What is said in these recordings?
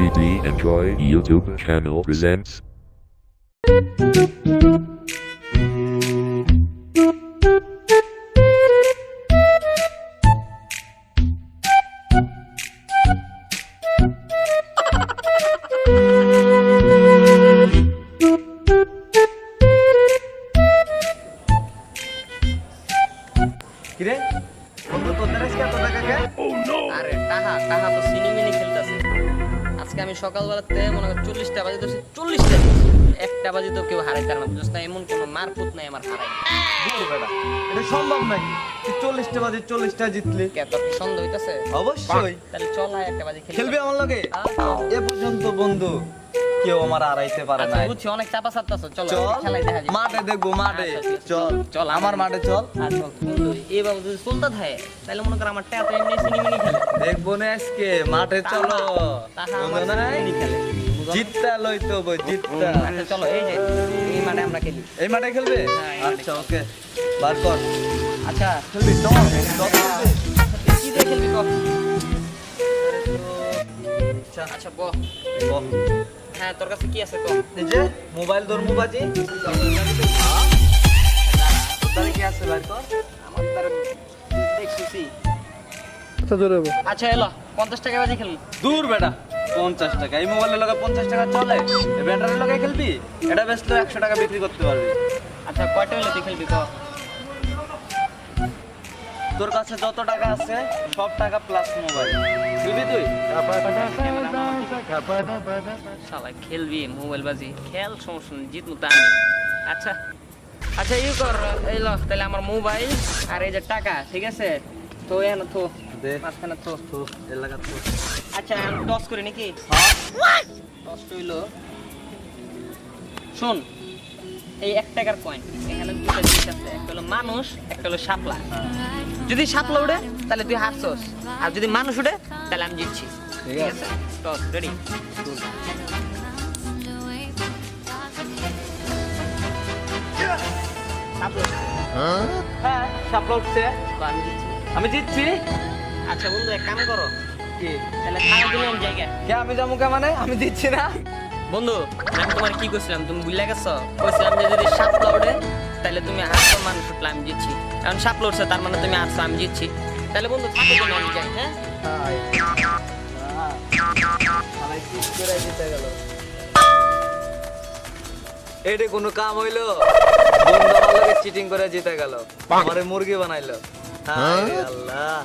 BD Enjoy YouTube channel presents. কিরে বন্ধু তোদের আজকে এত টাকা কে আরে টাহা টাহা তো সিনেমিনি খেলতেছে আজকে আমি সকালবেলাতে মনে করি চল্লিশটা বাজে ধরছি চল্লিশটা একটা বাজে তো কেউ হারাইতে না বুঝছ? না এমন কোনো মারপুত নাই আমার হারাই এটা সম্ভব নাকি তুই চল্লিশটা বাজে চল্লিশটা জিতলি। সন্দেহ হইতাছে? অবশ্যই। তাহলে চল একটা বাজে খেলবি আমার লগে? এ পর্যন্ত বন্ধু কেউ আমার আড়াইতে পারে আচ্ছা নাই। বুঝছি অনেক চাপা চাপতাছ চল খেলাই দেখা যায় মাঠে দেখব মাঠে। আচ্ছা, আছে, চল চল, আমার মাঠে চল। আর চল বন্ধু এই বাবু যদি চলতে থাকে তাহলে মনে কর আমার টাকা এমনি সিনেমিনি খেলে দেখব না আজকে মাঠে চলো? জিতটা লইতো বই জিতটা। আচ্ছা চলো এই যে এই মাঠে আমরা খেলি। এই মাঠে খেলবে? হ্যাঁ, আচ্ছা ওকে বার কর। আচ্ছা খেলবি চল চল কি দিয়ে খেলবি কর আচ্ছা। আচ্ছা ব হ্যাঁ তোর কাছে কি আছে ক? এই যে মোবাইল ধরমু বাজি তাহলে কি আছে বার কর। আমার তার দেখছি আচ্ছা এলো পঞ্চাশ টাকা বাজে খেলব। দূর বেটা পঞ্চাশ টাকা। এই মোবাইলের লগে পঞ্চাশ টাকা চলে। এই ব্যাটারির লগে খেলবি? এটা বেশ তো একশো টাকা বিক্রি করতে পারবি। আচ্ছা কয়টা হলে তুই খেলবি ক তোর কাছে যত টাকা আছে সব টাকা প্লাস মোবাইল বুঝবি তুই? শালা খেলবি মোবাইল বাজি। খেল সমস্যা নেই জিতমু তা আমি। আচ্ছা আচ্ছা ইউ কর এই ল তাহলে আমার মোবাইল আর এই যে টাকা ঠিক আছে? তো এখানে তো দে। মাঝখানে তো তো এলাকা তো আচ্ছা টস করি নাকি? টস হইল শোন এই এক টাকার কয়েন এখানে দুটো জিনিস আছে। একটা হলো মানুষ একটা হলো শাপলা। যদি শাপলা উঠে তাহলে তুই হারছস আর যদি মানুষ উঠে তাহলে আমি জিতছি। ঠিক আছে। টস রেডি হ্যাঁ সাপলা উঠছে। আমি জিতছি। আমি জিতছি আচ্ছা বন্ধু এক কাম করো কি তাহলে খাওয়া আমি জায়গা কে আমি যাব কে মানে আমি দিচ্ছি না বন্ধু আমি তোমার কি কইছিলাম তুমি বুঝলে গেছো কইছিলাম যে যদি সাপলা উঠে তাহলে তুমি হারছো মানুষ উঠলে আমি জিতছি এখন সাপলা উঠছে তার মানে তুমি হারছো আমি জিতছি তাহলে বন্ধু থাকো তুমি আমি যাই হ্যাঁ এটা কোনো কাম হইল বন্ধু আমার চিটিং করে জিতে গেল আমারে মুরগি বানাইলো হায় রে আল্লাহ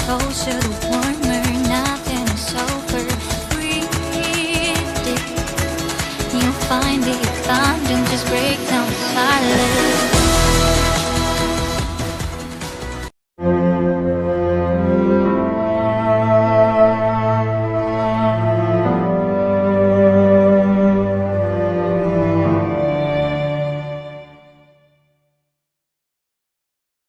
Closer the warmer, nothing is over. Breathe deep. You'll find the abundance, just break down